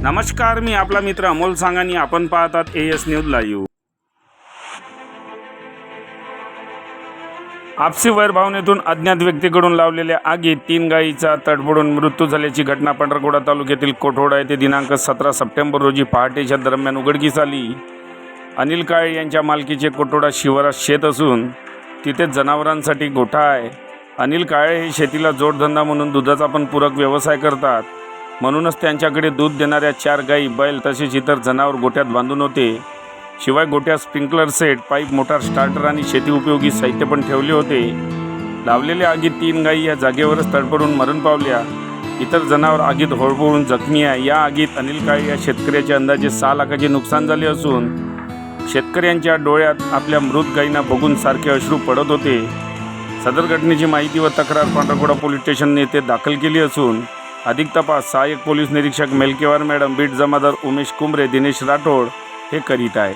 नमस्कार मी आपला मित्र अमोल सांगानी आपण पाहतात ए एस न्यूज लाईव्ह आपसी वैरभावनेतून अज्ञात व्यक्तीकडून लावलेल्या आगीत तीन गायीचा तडफडून मृत्यू झाल्याची घटना पंढरकोडा तालुक्यातील कोठोडा येथे दिनांक सतरा सप्टेंबर रोजी पहाटेच्या दरम्यान उघडकीस आली. अनिल काळे यांच्या मालकीचे कोठोडा शिवारात शेत असून तिथे जनावरांसाठी गोठा आहे. अनिल काळे हे शेतीला जोडधंदा म्हणून दुधाचा पण पूरक व्यवसाय करतात. म्हणूनच त्यांच्याकडे दूध देणाऱ्या चार गाई बैल तसेच इतर जनावर गोठ्यात बांधून होते. शिवाय गोट्यात sprinkler set pipe motor starter आणि शेती उपयोगी साहित्य पण ठेवले होते. लावलेल्या आगीत तीन गायी या जागेवरच तडफडून मरण पावल्या. इतर जनावर आगीत होळबळून जखमी आहे. या आगीत अनिल काळे या शेतकऱ्याचे अंदाजे सहा लाखाचे नुकसान झाले असून शेतकऱ्यांच्या डोळ्यात आपल्या मृत गायींना बघून सारखे अश्रू पडत होते. सदर घटनेची माहिती व तक्रार पांढरकोडा पोलीस स्टेशनने येथे दाखल केली असून अधिक तपास सहाय्यक पोलीस निरीक्षक मेलकेवार मॅडम बीट जमादार उमेश कुंबरे दिनेश राठोड हे करीत आहे